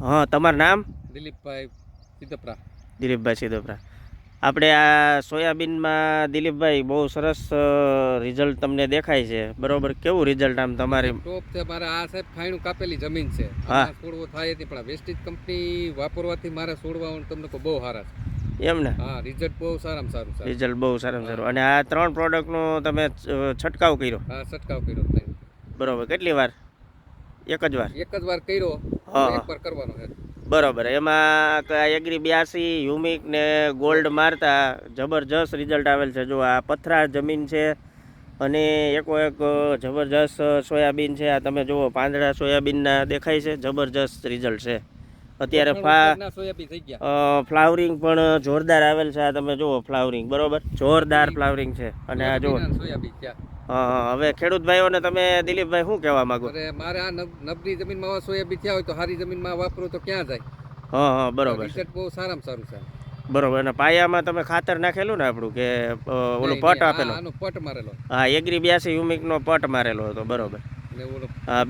હા તમારું નામ? દિલીપભાઈ સિદ્ધપરા. દિલીપભાઈ સિદ્ધપરા. આપણે આ સોયાબીનમાં દિલીપભાઈ બહુ સરસ રિઝલ્ટ તમને દેખાય છે. બરોબર કેવું રિઝલ્ટ આમ તમારી? ટોપ છે મારે આ સાહેબ ખાયણું કાપેલી જમીન છે. હા. છોડવો થાય હતી પણ વેસ્ટેજ કંપની વાપરવાથી મારે છોડવા તમને બહુ સારા છે. એમ ને? હા રિઝલ્ટ બહુ સારામાં સારું છે. રિઝલ્ટ બહુ સારામાં સારું. અને આ ત્રણ પ્રોડક્ટનો તમે છંટકાવ કર્યો? હા છંટકાવ કર્યો. બરોબર કેટલી વાર? એક જ વાર? એક જ વાર કર્યો હા, એક વાર કરવાનો છે. બરોબર. એમાં એગ્રી બ્યાસી હ્યુમિક ને ગોલ્ડ મારતા જબરજસ્ત રિઝલ્ટ આવેલ છે. જો આ પથરા જમીન છે અને એકો એક જબરજસ્ત સોયાબીન છે. આ તમે જુઓ પાંદડા સોયાબીનના દેખાય છે. જબરજસ્ત રિઝલ્ટ છે. અત્યારે ફ્લાવરિંગ પણ જોરદાર આવેલ છે. આ તમે જુઓ ફ્લાવરિંગ બરોબર? જોરદાર ફ્લાવરિંગ છે. અને આ જુઓ. સોયાબીન હવે ખેડૂત ભાઈઓને તમે દિલીપભાઈ શું કહેવા માંગો? અરે મારે આ નબળી જમીનમાં સોયાબીન થયા હોય તો સારી જમીનમાં વાપરો તો ક્યાં જાય? હા હા બરોબર રિઝલ્ટ બહુ સારામાં સારું છે. બરોબર અને પાયામાં તમે ખાતર નાખેલું ને આપણું કે ઓલું પટ આપેલો? આનો પટ મારેલો. હા એગ્રી બ્યાસી યુમિકનો પટ મારેલો હતો બરોબર.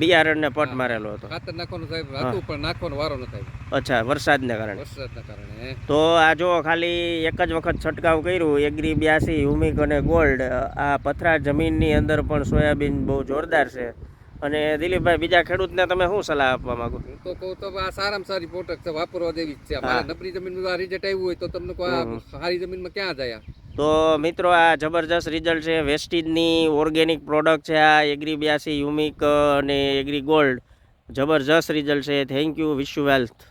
બિયારણને પટ મારેલો હતો. ખાતર નાખવાનું સાહેબ હતું પણ નાખવાનો વારો ન થાય અચ્છા વરસાદને કારણે. વરસાદના કારણે તો આ જો ખાલી એક જ વખત છંટકાવ કર્યું એગ્રી બ્યાસી હુમિક અને ગોલ્ડ આ પથરા જમીનની અંદર પણ સોયાબીન બહુ જોરદાર છે. અને દિલીપભાઈ બીજા ખેડૂતને તમે શું સલાહ આપવા માંગો? હું તો કહું તો આ સારામાં સારી પ્રોડક્ટ છે વાપરવા જેવી જ છે. મારે નબળી જમીનમાં રિઝલ્ટ આવ્યું હોય તો તમને કોઈ આ સારી જમીનમાં ક્યાં જાય? તો મિત્રો, આ જબરજસ્ત રિઝલ્ટ છે. વેસ્ટિજની ઓર્ગેનિક પ્રોડક્ટ છે આ. એગ્રી બ્યાસી યુમિક અને એગ્રી ગોલ્ડ જબરજસ્ત રિઝલ્ટ છે. Thank you wish you wealth